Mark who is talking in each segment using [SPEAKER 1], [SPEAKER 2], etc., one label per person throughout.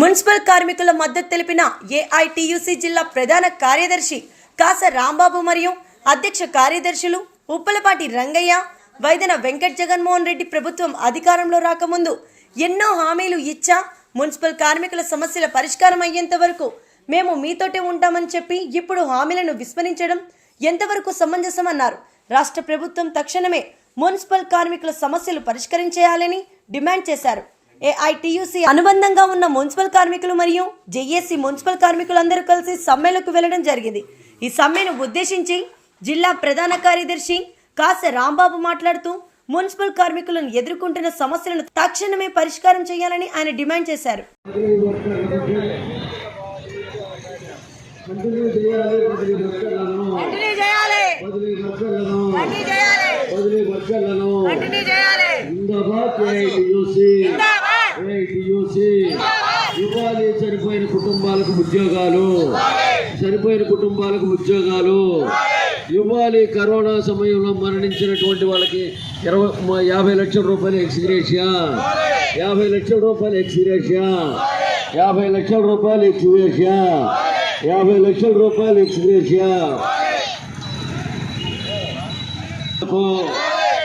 [SPEAKER 1] Municipal కార్మికుల మద్దతు తెలిపిన ఏఐటియుసి జిల్లా ప్రధాన కార్యదర్శి కాస రాంబాబు మరియు అధ్యక్ష కార్యదర్శులు ఉప్పలపాటి రంగయ్య వైదన వెంకట్ జగన్మోహన్ రెడ్డి ప్రభుత్వం అధికారంలో రాకముందు ఎన్నో హామీలు ఇచ్చా మున్సిపల్ కార్మికుల సమస్యల పరిష్కారం అయ్యేంత వరకు మేము మీతోటే ఉంటామని చెప్పి ఇప్పుడు హామీలను విస్మరించడం ఎంతవరకు సమంజసమన్నారు. రాష్ట్ర ప్రభుత్వం తక్షణమే మున్సిపల్ కార్మికుల సమస్యలు పరిష్కరించేయాలని డిమాండ్ చేశారు. ఏఐటియుసి అనుబంధంగా ఉన్న మున్సిపల్ కార్మికులు మరియు జేఏసీ మున్సిపల్ కార్మికులందరూ కలిసి సమ్మెలకు వెళ్ళడం జరిగింది. ఈ సమ్మెను ఉద్దేశించి జిల్లా ప్రధాన కార్యదర్శి కాస రాంబాబు మాట్లాడుతూ మున్సిపల్ కార్మికులను ఎదుర్కొంటున్న సమస్యలను తక్షణమే పరిష్కారం చేయాలని ఆయన డిమాండ్ చేశారు.
[SPEAKER 2] జిందాబాద్ ఇవ్వాలి చనిపోయిన కుటుంబాలకు ఉద్యోగాలు. చనిపోయిన కుటుంబాలకు ఉద్యోగాలు. ఇవ్వాలి కరోనా సమయంలో మరణించినటువంటి వాళ్ళకి ఇరవై యాభై లక్షల రూపాయలు ఎక్స్గ్రేషియా? యాభై లక్షల రూపాయలు ఎక్స్గ్రేషియా? యాభై లక్షల రూపాయలు ఎక్స్గ్రేషియా? యాభై లక్షల రూపాయలు ఎక్స్గ్రేషియా?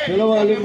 [SPEAKER 2] పిలవాలి.